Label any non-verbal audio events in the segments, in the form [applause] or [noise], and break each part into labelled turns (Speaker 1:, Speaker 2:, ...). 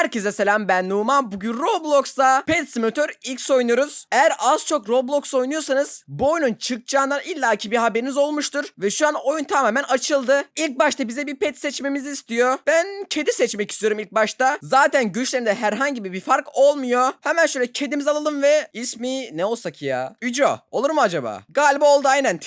Speaker 1: Herkese selam ben Numan. Bugün Roblox'ta Pet Simulator X oynuyoruz. Eğer az çok Roblox oynuyorsanız bu oyunun çıkacağından illaki bir haberiniz olmuştur. Ve şu an oyun tamamen açıldı. İlk başta bize bir pet seçmemizi istiyor. Ben kedi seçmek istiyorum ilk başta. Zaten güçlerinde herhangi bir fark olmuyor. Hemen şöyle kedimizi alalım ve ismi ne olsa ki ya? Üco. Olur mu acaba? Galiba oldu aynen.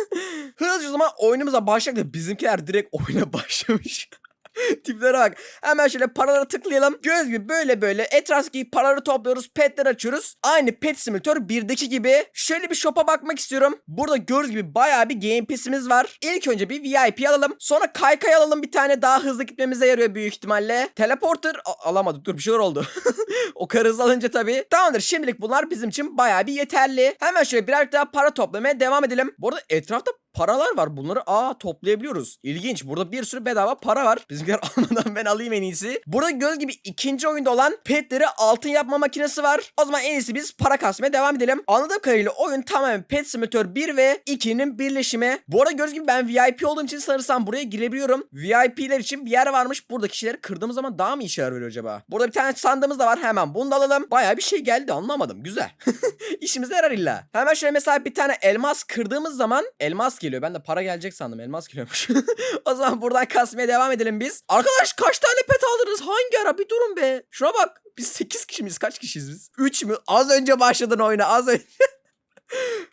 Speaker 1: [laughs] Hızlıca zaman oyunumuza başladık. Bizimkiler direkt oyuna [laughs] başlamış. [laughs] Tiplere bak. Hemen şöyle paralara tıklayalım. Göz gibi böyle böyle etraftaki paraları topluyoruz. Petler açıyoruz. Aynı Pet Simulator 1'deki gibi. Şöyle bir shop'a bakmak istiyorum. Burada gördüğünüz gibi bayağı bir game pass'imiz var. İlk önce bir VIP alalım. Sonra kaykay alalım bir tane daha hızlı gitmemize yarıyor büyük ihtimalle. Teleporter A- alamadık. Dur bir şeyler oldu. [laughs] o kadar hızlı alınca tabii. Tamamdır şimdilik bunlar bizim için bayağı bir yeterli. Hemen şöyle birer daha para toplamaya devam edelim. Bu arada etrafta paralar var. Bunları aa toplayabiliyoruz. İlginç. Burada bir sürü bedava para var. Bizimkiler [laughs] almadan ben alayım en iyisi. Burada göz gibi ikinci oyunda olan petleri altın yapma makinesi var. O zaman en iyisi biz para kasmaya devam edelim. Anladığım kadarıyla oyun tamamen Pet Simulator 1 ve 2'nin birleşimi. Bu arada göz gibi ben VIP olduğum için sanırsam buraya girebiliyorum. VIP'ler için bir yer varmış. Burada kişileri kırdığımız zaman daha mı işe yarıyor acaba? Burada bir tane sandığımız da var. Hemen bunu da alalım. Bayağı bir şey geldi anlamadım. Güzel. [laughs] İşimize yarar illa. Hemen şöyle mesela bir tane elmas kırdığımız zaman elmas geliyor. Ben de para gelecek sandım. Elmas geliyormuş. [laughs] o zaman buradan kasmaya devam edelim biz. Arkadaş kaç tane pet aldınız? Hangi ara? Bir durun be. Şuna bak. Biz 8 kişi miyiz? Kaç kişiyiz biz? 3 mü? Az önce başladın oyuna. Az önce. [laughs]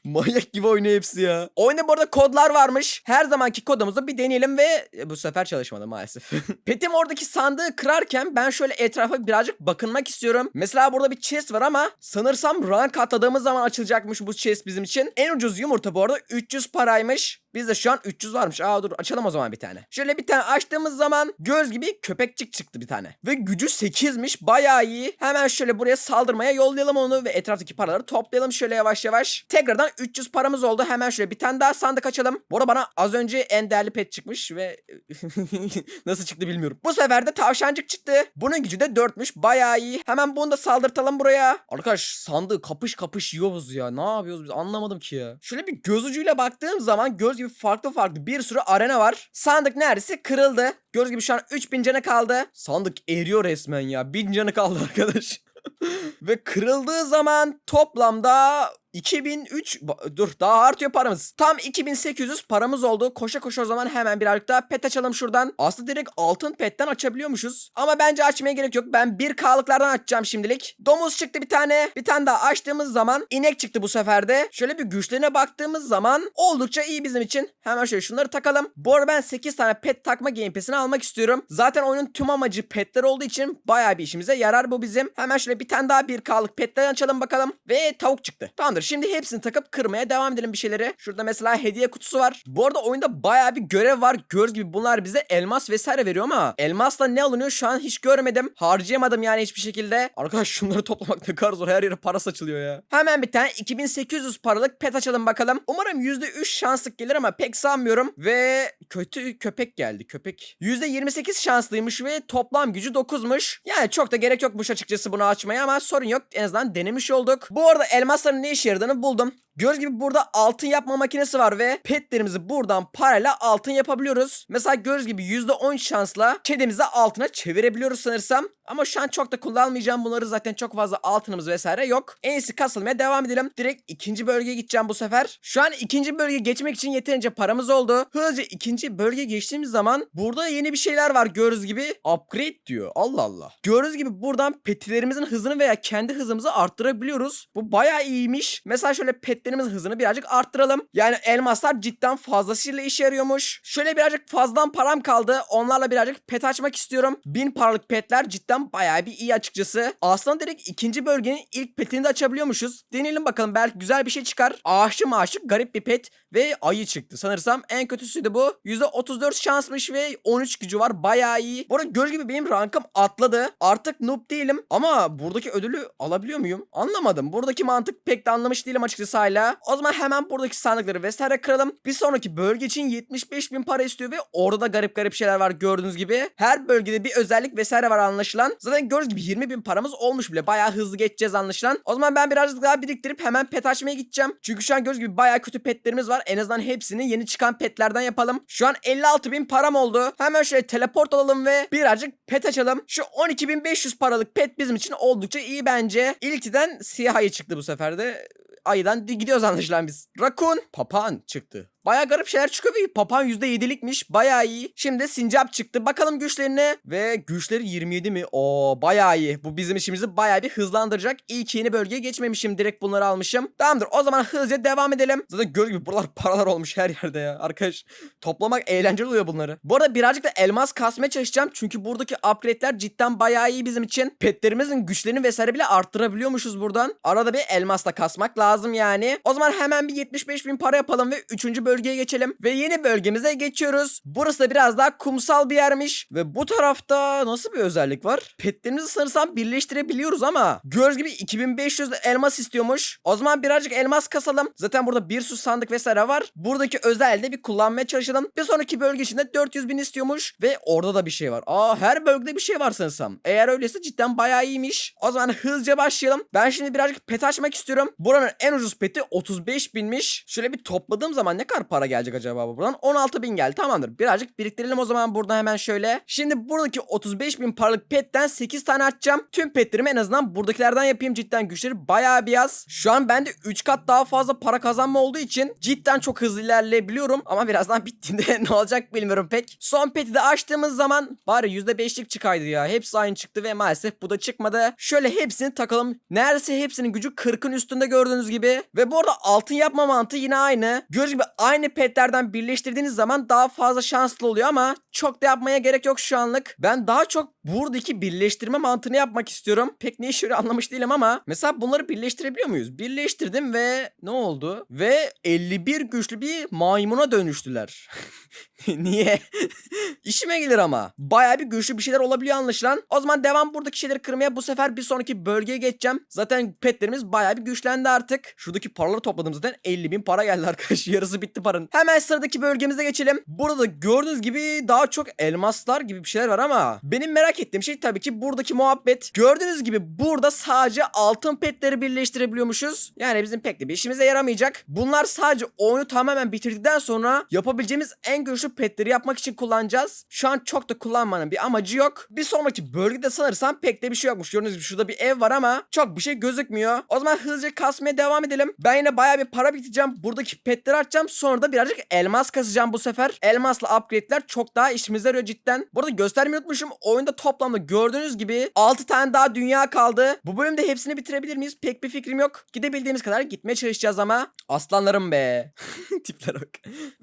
Speaker 1: Manyak gibi oynuyor hepsi ya. Oyunda bu arada kodlar varmış. Her zamanki kodumuzu bir deneyelim ve e, bu sefer çalışmadı maalesef. [laughs] Petim oradaki sandığı kırarken ben şöyle etrafa birazcık bakınmak istiyorum. Mesela burada bir chest var ama sanırsam rank atladığımız zaman açılacakmış bu chest bizim için. En ucuz yumurta bu arada 300 paraymış. Bizde şu an 300 varmış. Aa dur açalım o zaman bir tane. Şöyle bir tane açtığımız zaman göz gibi köpekçik çıktı bir tane. Ve gücü 8'miş bayağı iyi. Hemen şöyle buraya saldırmaya yollayalım onu ve etraftaki paraları toplayalım şöyle yavaş yavaş. Tekrardan 300 paramız oldu. Hemen şöyle bir tane daha sandık açalım. Bu arada bana az önce en değerli pet çıkmış ve [laughs] nasıl çıktı bilmiyorum. Bu sefer de tavşancık çıktı. Bunun gücü de 4'müş. Bayağı iyi. Hemen bunu da saldırtalım buraya. Arkadaş sandığı kapış kapış yiyoruz ya. Ne yapıyoruz biz anlamadım ki ya. Şöyle bir göz ucuyla baktığım zaman göz gibi farklı farklı bir sürü arena var. Sandık neredeyse kırıldı. Göz gibi şu an 3000 canı kaldı. Sandık eriyor resmen ya. 1000 canı kaldı arkadaş. [laughs] Ve kırıldığı zaman toplamda 2003 Ba- dur daha artıyor paramız. Tam 2800 paramız oldu. Koşa koşa o zaman hemen birazcık daha pet açalım şuradan. Aslında direkt altın petten açabiliyormuşuz. Ama bence açmaya gerek yok. Ben 1K'lıklardan açacağım şimdilik. Domuz çıktı bir tane. Bir tane daha açtığımız zaman inek çıktı bu sefer de. Şöyle bir güçlerine baktığımız zaman oldukça iyi bizim için. Hemen şöyle şunları takalım. Bu arada ben 8 tane pet takma game pass'ini almak istiyorum. Zaten oyunun tüm amacı petler olduğu için bayağı bir işimize yarar bu bizim. Hemen şöyle bir tane daha 1K'lık petler açalım bakalım. Ve tavuk çıktı. Tamamdır. Şimdi hepsini takıp kırmaya devam edelim bir şeyleri. Şurada mesela hediye kutusu var. Bu arada oyunda bayağı bir görev var. Gördüğünüz gibi bunlar bize elmas vesaire veriyor ama elmasla ne alınıyor şu an hiç görmedim. Harcayamadım yani hiçbir şekilde. Arkadaş şunları toplamak ne kadar zor. Her yere para saçılıyor ya. Hemen bir tane 2800 paralık pet açalım bakalım. Umarım %3 şanslık gelir ama pek sanmıyorum. Ve kötü köpek geldi. Köpek. %28 şanslıymış ve toplam gücü 9'muş. Yani çok da gerek yokmuş açıkçası bunu açmaya ama sorun yok. En azından denemiş olduk. Bu arada elmasların ne işe yaradığını buldum. Gördüğünüz gibi burada altın yapma makinesi var ve petlerimizi buradan parayla altın yapabiliyoruz. Mesela gördüğünüz gibi %10 şansla kedimizi altına çevirebiliyoruz sanırsam. Ama şu an çok da kullanmayacağım bunları zaten çok fazla altınımız vesaire yok. En iyisi kasılmaya devam edelim. Direkt ikinci bölgeye gideceğim bu sefer. Şu an ikinci bölgeye geçmek için yeterince paramız oldu. Hızlıca ikinci bölgeye geçtiğimiz zaman burada yeni bir şeyler var gördüğünüz gibi. Upgrade diyor. Allah Allah. Gördüğünüz gibi buradan petlerimizin hızını veya kendi hızımızı arttırabiliyoruz. Bu bayağı iyiymiş. Mesela şöyle petlerimizin hızını birazcık arttıralım. Yani elmaslar cidden fazlasıyla işe yarıyormuş. Şöyle birazcık fazladan param kaldı. Onlarla birazcık pet açmak istiyorum. 1000 paralık petler cidden bayağı bir iyi açıkçası. Aslında direkt ikinci bölgenin ilk petini de açabiliyormuşuz. Deneyelim bakalım belki güzel bir şey çıkar. Ağaçlı maaşlı garip bir pet ve ayı çıktı. Sanırsam en kötüsüydü bu. %34 şansmış ve 13 gücü var. Bayağı iyi. Bu arada göz gibi benim rankım atladı. Artık noob değilim ama buradaki ödülü alabiliyor muyum? Anlamadım. Buradaki mantık pek de anlamış değilim açıkçası hala. O zaman hemen buradaki sandıkları vesaire kıralım. Bir sonraki bölge için 75 bin para istiyor ve orada da garip garip şeyler var gördüğünüz gibi. Her bölgede bir özellik vesaire var anlaşılan. Anlaşılan. Zaten gördüğünüz gibi 20 bin paramız olmuş bile. Bayağı hızlı geçeceğiz anlaşılan. O zaman ben birazcık daha biriktirip hemen pet açmaya gideceğim. Çünkü şu an gördüğünüz gibi bayağı kötü petlerimiz var. En azından hepsini yeni çıkan petlerden yapalım. Şu an 56 bin param oldu. Hemen şöyle teleport alalım ve birazcık pet açalım. Şu 12.500 paralık pet bizim için oldukça iyi bence. İlkiden siyah ayı çıktı bu sefer de. Ayıdan gidiyoruz anlaşılan biz. Rakun, papağan çıktı. Baya garip şeyler çıkıyor ve papağan %7'likmiş. Baya iyi. Şimdi sincap çıktı. Bakalım güçlerine. Ve güçleri 27 mi? Oo baya iyi. Bu bizim işimizi baya bir hızlandıracak. İlk yeni bölgeye geçmemişim. Direkt bunları almışım. Tamamdır. O zaman hızlıca devam edelim. Zaten gördüğünüz gibi buralar [laughs] paralar olmuş her yerde ya. Arkadaş toplamak eğlenceli oluyor bunları. Bu arada birazcık da elmas kasmaya çalışacağım. Çünkü buradaki upgrade'ler cidden baya iyi bizim için. Petlerimizin güçlerini vesaire bile arttırabiliyormuşuz buradan. Arada bir elmasla kasmak lazım yani. O zaman hemen bir 75 bin para yapalım ve 3. bölgeye geçelim. Ve yeni bölgemize geçiyoruz. Burası da biraz daha kumsal bir yermiş. Ve bu tarafta nasıl bir özellik var? Petlerimizi sanırsam birleştirebiliyoruz ama gördüğünüz gibi 2500 elmas istiyormuş. O zaman birazcık elmas kasalım. Zaten burada bir sürü sandık vesaire var. Buradaki özelde bir kullanmaya çalışalım. Bir sonraki bölge içinde 400 bin istiyormuş. Ve orada da bir şey var. Aa her bölgede bir şey var sanırsam. Eğer öyleyse cidden bayağı iyiymiş. O zaman hızlıca başlayalım. Ben şimdi birazcık pet açmak istiyorum. Buranın en ucuz peti 35 binmiş. Şöyle bir topladığım zaman ne kadar para gelecek acaba buradan? 16 bin geldi tamamdır. Birazcık biriktirelim o zaman burada hemen şöyle. Şimdi buradaki 35 bin paralık petten 8 tane açacağım. Tüm petlerimi en azından buradakilerden yapayım. Cidden güçleri bayağı bir az. Şu an bende 3 kat daha fazla para kazanma olduğu için cidden çok hızlı ilerleyebiliyorum. Ama birazdan [laughs] bittiğinde ne olacak bilmiyorum pek. Son peti de açtığımız zaman bari %5'lik çıkaydı ya. Hepsi aynı çıktı ve maalesef bu da çıkmadı. Şöyle hepsini takalım. Neredeyse hepsinin gücü 40'ın üstünde gördüğünüz gibi. Ve bu arada altın yapma mantığı yine aynı. Gördüğünüz gibi aynı petlerden birleştirdiğiniz zaman daha fazla şanslı oluyor ama çok da yapmaya gerek yok şu anlık. Ben daha çok buradaki birleştirme mantığını yapmak istiyorum. Pek ne işe anlamış değilim ama mesela bunları birleştirebiliyor muyuz? Birleştirdim ve ne oldu? Ve 51 güçlü bir maymuna dönüştüler. [laughs] Niye? [laughs] İşime gelir ama. Baya bir güçlü bir şeyler olabiliyor anlaşılan. O zaman devam buradaki şeyleri kırmaya bu sefer bir sonraki bölgeye geçeceğim. Zaten petlerimiz baya bir güçlendi artık. Şuradaki paraları topladım zaten 50 bin para geldi arkadaş. [laughs] Yarısı bitti paranın. Hemen sıradaki bölgemize geçelim. Burada gördüğünüz gibi daha çok elmaslar gibi bir şeyler var ama benim merak ettiğim şey tabii ki buradaki muhabbet. Gördüğünüz gibi burada sadece altın petleri birleştirebiliyormuşuz. Yani bizim pek de bir işimize yaramayacak. Bunlar sadece oyunu tamamen bitirdikten sonra yapabileceğimiz en güçlü petleri yapmak için kullanacağız. Şu an çok da kullanmanın bir amacı yok. Bir sonraki bölgede sanırsam pek de bir şey yokmuş. Gördüğünüz gibi şurada bir ev var ama çok bir şey gözükmüyor. O zaman hızlıca kasmaya devam edelim. Ben yine bayağı bir para bitireceğim. Buradaki petleri açacağım. Sonra da birazcık elmas kasacağım bu sefer. Elmasla upgrade'ler çok daha işimize yarıyor cidden. Burada göstermeyi unutmuşum. Oyunda toplamda gördüğünüz gibi 6 tane daha dünya kaldı. Bu bölümde hepsini bitirebilir miyiz? Pek bir fikrim yok. Gidebildiğimiz kadar gitmeye çalışacağız ama. Aslanlarım be. [laughs] Tiplere bak.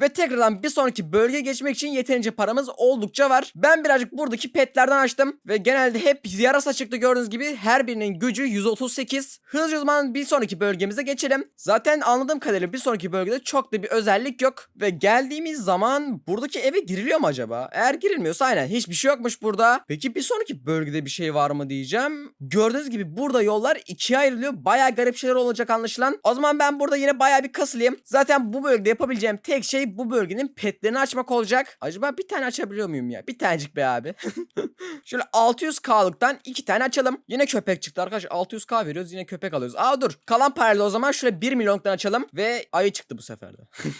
Speaker 1: Ve tekrardan bir sonraki bölgeye geçmek için yeterince paramız oldukça var. Ben birazcık buradaki petlerden açtım. Ve genelde hep yarasa çıktı gördüğünüz gibi. Her birinin gücü 138. Hızlıca zaman bir sonraki bölgemize geçelim. Zaten anladığım kadarıyla bir sonraki bölgede çok da bir özellik yok. Ve geldiğimiz zaman buradaki eve giriliyor mu acaba? Eğer girilmiyorsa aynen hiçbir şey yokmuş burada. Peki bir sonraki bölgede bir şey var mı diyeceğim. Gördüğünüz gibi burada yollar ikiye ayrılıyor. Baya garip şeyler olacak anlaşılan. O zaman ben burada yine baya bir kasılayım. Zaten bu bölgede yapabileceğim tek şey bu bölgenin petlerini açmak olacak. Acaba bir tane açabiliyor muyum ya? Bir tanecik be abi. [laughs] Şöyle 600k'lıktan iki tane açalım. Yine köpek çıktı arkadaş. 600k veriyoruz yine köpek alıyoruz. Aa dur. Kalan parayla o zaman şöyle 1 milyonluktan açalım. Ve ayı çıktı bu sefer [laughs]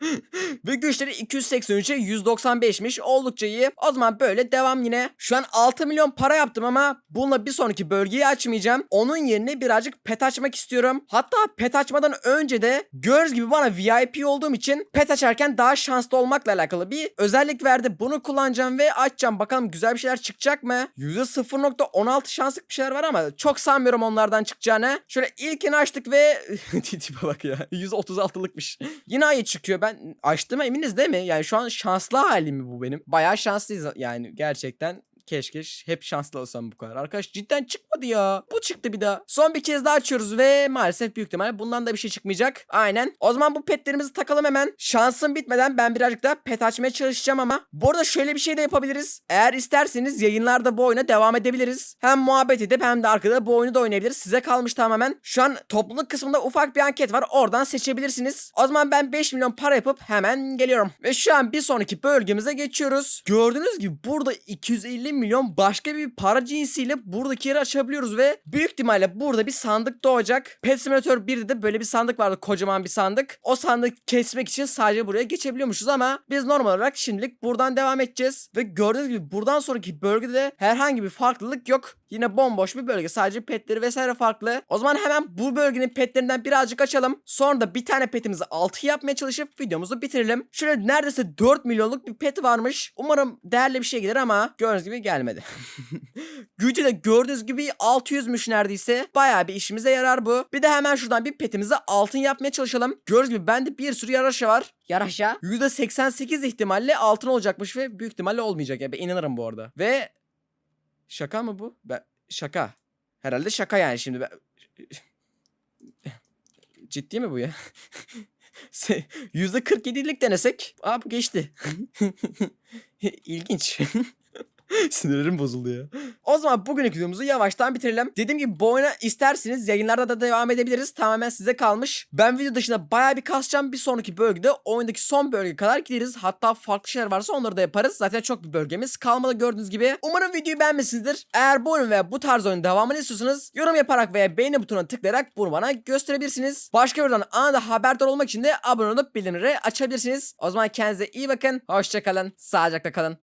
Speaker 1: [laughs] Ve güçleri 283'e 195'miş. Oldukça iyi. O zaman böyle devam yine. Şu an 6 milyon para yaptım ama bununla bir sonraki bölgeyi açmayacağım. Onun yerine birazcık pet açmak istiyorum. Hatta pet açmadan önce de gördüğünüz gibi bana VIP olduğum için pet açarken daha şanslı olmakla alakalı bir özellik verdi. Bunu kullanacağım ve açacağım. Bakalım güzel bir şeyler çıkacak mı? %0.16 şanslık bir şeyler var ama çok sanmıyorum onlardan çıkacağını. Şöyle ilkini açtık ve [laughs] tipe bak ya. 136'lıkmış. Yine ayı çıkıyor. Ben açtığıma eminiz değil mi? Yani şu an şanslı halim mi bu benim? Bayağı şanslıyız yani gerçekten. Keşke hep şanslı olsam bu kadar. Arkadaş cidden çıkmadı ya. Bu çıktı bir daha. Son bir kez daha açıyoruz ve maalesef büyük ihtimalle bundan da bir şey çıkmayacak. Aynen. O zaman bu petlerimizi takalım hemen. Şansım bitmeden ben birazcık daha pet açmaya çalışacağım ama. Bu arada şöyle bir şey de yapabiliriz. Eğer isterseniz yayınlarda bu oyuna devam edebiliriz. Hem muhabbet edip hem de arkada bu oyunu da oynayabiliriz. Size kalmış tamamen. Şu an topluluk kısmında ufak bir anket var. Oradan seçebilirsiniz. O zaman ben 5 milyon para yapıp hemen geliyorum. Ve şu an bir sonraki bölgemize geçiyoruz. Gördüğünüz gibi burada 250 milyon başka bir para cinsiyle buradaki yeri açabiliyoruz ve büyük ihtimalle burada bir sandık doğacak. Pet Simulator 1'de de böyle bir sandık vardı kocaman bir sandık. O sandık kesmek için sadece buraya geçebiliyormuşuz ama biz normal olarak şimdilik buradan devam edeceğiz. Ve gördüğünüz gibi buradan sonraki bölgede de herhangi bir farklılık yok. Yine bomboş bir bölge sadece petleri vesaire farklı. O zaman hemen bu bölgenin petlerinden birazcık açalım. Sonra da bir tane petimizi 6 yapmaya çalışıp videomuzu bitirelim. Şöyle neredeyse 4 milyonluk bir pet varmış. Umarım değerli bir şey gelir ama gördüğünüz gibi gelmedi. [laughs] Gücü de gördüğünüz gibi 600'müş neredeyse. Bayağı bir işimize yarar bu. Bir de hemen şuradan bir petimizi altın yapmaya çalışalım. Gördüğünüz gibi bende bir sürü yaraşa var. Yaraşa. %88 ihtimalle altın olacakmış ve büyük ihtimalle olmayacak. Ya ben inanırım bu arada. Ve şaka mı bu? Ben şaka. Herhalde şaka yani şimdi ben [laughs] Ciddi mi bu ya? [laughs] Se- %47'lik denesek. Aa bu geçti. [laughs] İlginç. [laughs] Sinirlerim bozuldu ya. O zaman bugünkü videomuzu yavaştan bitirelim. Dediğim gibi bu oyuna isterseniz yayınlarda da devam edebiliriz. Tamamen size kalmış. Ben video dışında baya bir kasacağım. Bir sonraki bölgede oyundaki son bölge kadar gideriz. Hatta farklı şeyler varsa onları da yaparız. Zaten çok bir bölgemiz kalmadı gördüğünüz gibi. Umarım videoyu beğenmişsinizdir. Eğer bu oyun veya bu tarz oyunun devamını istiyorsanız yorum yaparak veya beğeni butonuna tıklayarak bunu bana gösterebilirsiniz. Başka videodan anında haberdar olmak için de abone olup bildirimleri açabilirsiniz. O zaman kendinize iyi bakın. Hoşçakalın. Sağlıcakla kalın.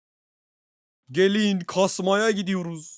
Speaker 2: Gelin kasmaya gidiyoruz.